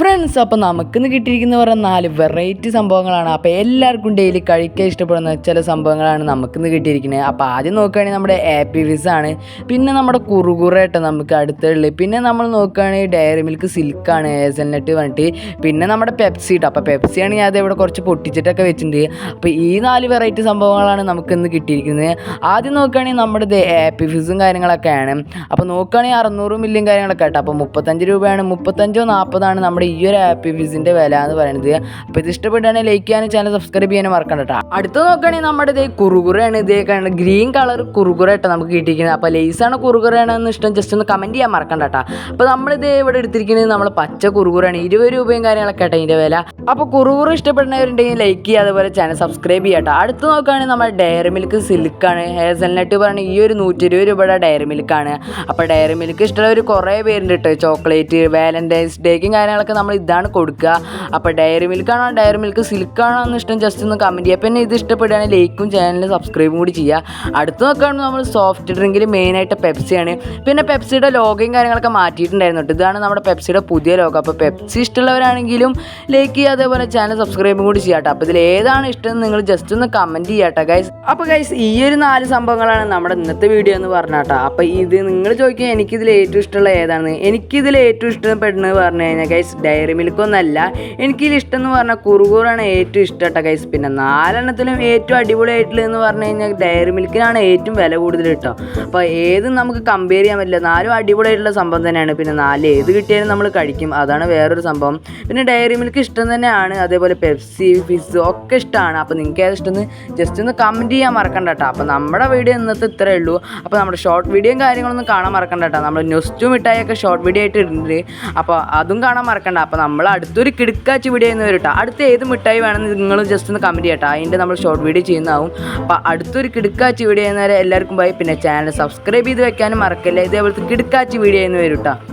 Friends അപ്പോൾ നമുക്കിന്ന് കിട്ടിയിരിക്കുന്ന പറഞ്ഞ നാല് വെറൈറ്റി സംഭവങ്ങളാണ്. അപ്പോൾ എല്ലാവർക്കും ഡെയിലി കഴിക്കാൻ ഇഷ്ടപ്പെടുന്ന ചില സംഭവങ്ങളാണ് നമുക്കിന്ന് കിട്ടിയിരിക്കുന്നത്. അപ്പോൾ ആദ്യം നോക്കുകയാണെങ്കിൽ നമ്മുടെ ആപ്പി ഫിസ് ആണ്. പിന്നെ നമ്മുടെ കുറുകുറേട്ട നമുക്ക് അടുത്തുള്ളത്. പിന്നെ നമ്മൾ നോക്കുകയാണെങ്കിൽ ഡയറി മിൽക്ക് സിൽക്കാണ് ഏസൽനെറ്റ് പറഞ്ഞിട്ട്. പിന്നെ നമ്മുടെ പെപ്സി ഇട്ട് അപ്പോൾ പെപ്സി ഞാൻ ഇവിടെ കുറച്ച് പൊട്ടിച്ചിട്ടൊക്കെ വെച്ചിട്ടുണ്ട്. അപ്പോൾ ഈ നാല് വെറൈറ്റി സംഭവങ്ങളാണ് നമുക്കിന്ന് കിട്ടിയിരിക്കുന്നത്. ആദ്യം നോക്കുകയാണെങ്കിൽ നമ്മുടെ ആപ്പി ഫിസും കാര്യങ്ങളൊക്കെയാണ്. അപ്പോൾ നോക്കുകയാണെങ്കിൽ അറുന്നൂറ് മില്യൻ കാര്യങ്ങളൊക്കെ ആട്ടോ. അപ്പോൾ മുപ്പത്തഞ്ച് രൂപയാണ്. മുപ്പത്തഞ്ചോ നാൽപ്പതാണ് നമ്മുടെ ഈ ഒരു ആപ്പി ഫിസിന്റെ വില എന്ന് പറയുന്നത് അപ്പോൾ ഇത് ഇഷ്ടപ്പെട്ടാണെങ്കിൽ ലൈക്ക് ചെയ്യാനും ചാനൽ സബ്സ്ക്രൈബ് ചെയ്യാനും മറക്കണ്ട കേട്ടോ അടുത്ത് നോക്കുകയാണെങ്കിൽ നമ്മുടെ ഇതേ കുറുകുറയാണ് ഇതേ കണ്ട് ഗ്രീൻ കളർ കുറുകുറ നമുക്ക് കിട്ടിയിരിക്കുന്നത്. അപ്പോൾ ലേസാണ് കുറുകുറയാണെന്ന് ഇഷ്ടം ജസ്റ്റ് ഒന്ന് കമന്റ് ചെയ്യാൻ മറക്കണ്ട കേട്ടോ നമ്മൾ നമ്മളിത് ഇവിടെ എടുത്തിരിക്കുന്നത് നമ്മൾ പച്ച കുറുകുറയാണ്. ഇരുപത് രൂപയും കാര്യങ്ങളൊക്കെ ഇതിന്റെ വില. അപ്പോൾ കുറുകുറ ഇഷ്ടപ്പെടുന്നവരുണ്ടെങ്കിൽ ലൈക്ക് ചെയ്യുക അതുപോലെ ചാനൽ സബ്സ്ക്രൈബ് ചെയ്യുക അടുത്ത് നോക്കുകയാണെങ്കിൽ നമ്മുടെ ഡയറി മിൽക്ക് സിൽക്കാണ് ഹേസൽനട്ട് പറയുന്നത് ഈ ഒരു നൂറ്റി ഇരുപത് രൂപയുടെ ഡയറി മിൽക്കാണ് അപ്പോൾ ഡയറി മിൽക്ക് ഇഷ്ടമുള്ളവർ കുറേ പേരുണ്ട് കേട്ടോ ചോക്ലേറ്റ് വാലന്റൈൻസ് ഡേക്കും കാര്യങ്ങളൊക്കെ നമ്മൾ ഇതാണ് കൊടുക്കുക. അപ്പോൾ ഡയറി മിൽക്കാണോ ഡയറി മിൽക്ക് സിൽക്കാണോ എന്ന് ഇഷ്ടം? ജസ്റ്റ് ഒന്ന് കമന്റ് ചെയ്യുക. പിന്നെ ഇത് ഇഷ്ടപ്പെടുകയാണെങ്കിൽ ലൈക്കും ചാനലും സബ്സ്ക്രൈബും കൂടി ചെയ്യുക. അടുത്ത് നോക്കുകയാണെങ്കിൽ നമ്മൾ സോഫ്റ്റ് ഡ്രിങ്കിൽ മെയിനായിട്ട് പെപ്സിയാണ് പിന്നെ പെപ്സിയുടെ ലോഗയും കാര്യങ്ങളൊക്കെ മാറ്റിയിട്ടുണ്ടായിരുന്നു ഇതാണ് നമ്മുടെ പെപ്സിയുടെ പുതിയ ലോഗം. അപ്പോൾ പെപ്സി ഇഷ്ടമുള്ളവരാണെങ്കിലും ലൈക്ക് ചെയ്യുക. അതേപോലെ ചാനൽ സബ്സ്ക്രൈബും കൂടി ചെയ്യാം കേട്ടോ. അപ്പോൾ ഇതിൽ ഏതാണ് ഇഷ്ടം നിങ്ങൾ ജസ്റ്റ് ഒന്ന് കമന്റ് ചെയ്യാം കേട്ടോ ഗൈസ് അപ്പോൾ ഗൈസ് ഈ ഒരു നാല് സംഭവങ്ങളാണ് നമ്മുടെ ഇന്നത്തെ വീഡിയോ എന്ന് പറഞ്ഞാട്ടോ അപ്പോൾ ഇത് നിങ്ങൾ ചോദിക്കുക എനിക്കിതിൽ ഏറ്റവും ഇഷ്ടമുള്ള ഏതാണ് എനിക്കിതിൽ ഏറ്റവും ഇഷ്ടപ്പെടുന്നത് പറഞ്ഞു കഴിഞ്ഞാൽ ഗൈസ് ഡയറി മിൽക്കൊന്നല്ല ഇഷ്ടം എന്ന് പറഞ്ഞാൽ കുറുകൂറാണ് ഏറ്റവും ഇഷ്ടം കേട്ടോ ഗൈസ് പിന്നെ നാലെണ്ണത്തിലും ഏറ്റവും അടിപൊളിയായിട്ടുള്ളത് എന്ന് പറഞ്ഞു കഴിഞ്ഞാൽ ഡയറി മിൽക്കിനാണ് ഏറ്റവും വില കൂടുതൽ കേട്ടോ അപ്പോൾ ഏതും നമുക്ക് കമ്പയർ ചെയ്യാൻ പറ്റില്ല. നാലും അടിപൊളിയായിട്ടുള്ള സംഭവം തന്നെയാണ്. പിന്നെ നാല് ഏത് കിട്ടിയാലും നമ്മൾ കഴിക്കും. അതാണ് വേറൊരു സംഭവം. പിന്നെ ഡയറി മിൽക്ക് ഇഷ്ടം തന്നെയാണ്. അതേപോലെ പെപ്സി ഫിസ് ഒക്കെ ഇഷ്ടമാണ് അപ്പോൾ നിങ്ങൾക്ക് ഏത് ഇഷ്ടം ജസ്റ്റ് ഒന്ന് കമന്റ് ചെയ്യാൻ മറക്കണ്ട കേട്ടോ അപ്പോൾ നമ്മുടെ വീഡിയോ ഇന്നത്തെ ഇത്രയേ ഉള്ളൂ. അപ്പോൾ നമ്മുടെ ഷോർട്ട് വീഡിയോയും കാര്യങ്ങളൊന്നും കാണാൻ മറക്കണ്ട കേട്ടോ നമ്മൾ നെക്സ്റ്റ് മിഠായിയൊക്കെ ഷോർട്ട് വീഡിയോ ആയിട്ട് ഇടുന്നുണ്ട്. അപ്പോൾ അതും കാണാൻ മറക്കണ്ട. അപ്പോൾ നമ്മൾ അടുത്തൊരു കിടുക്കാച്ച് വീഡിയോ എന്ന് അടുത്ത ഏത് മിഠായി വേണമെന്ന് നിങ്ങൾ ജസ്റ്റ് ഒന്ന് കമന്റ് ചെയ്യട്ടോ. അതിന്റെ നമ്മൾ ഷോർട്ട് വീഡിയോ ചെയ്യുന്നതാവും. അപ്പോൾ അടുത്തൊരു കിടുക്കാച്ച് വീഡിയോ ചെയ്യുന്നവരെ എല്ലാവർക്കും പോയി പിന്നെ ചാനൽ സബ്സ്ക്രൈബ് ചെയ്ത് വെക്കാനും മറക്കല്ലേ. ഇതേപോലത്തെ കിടുക്കാച്ച് വീഡിയോ എന്ന് വരും കേട്ടോ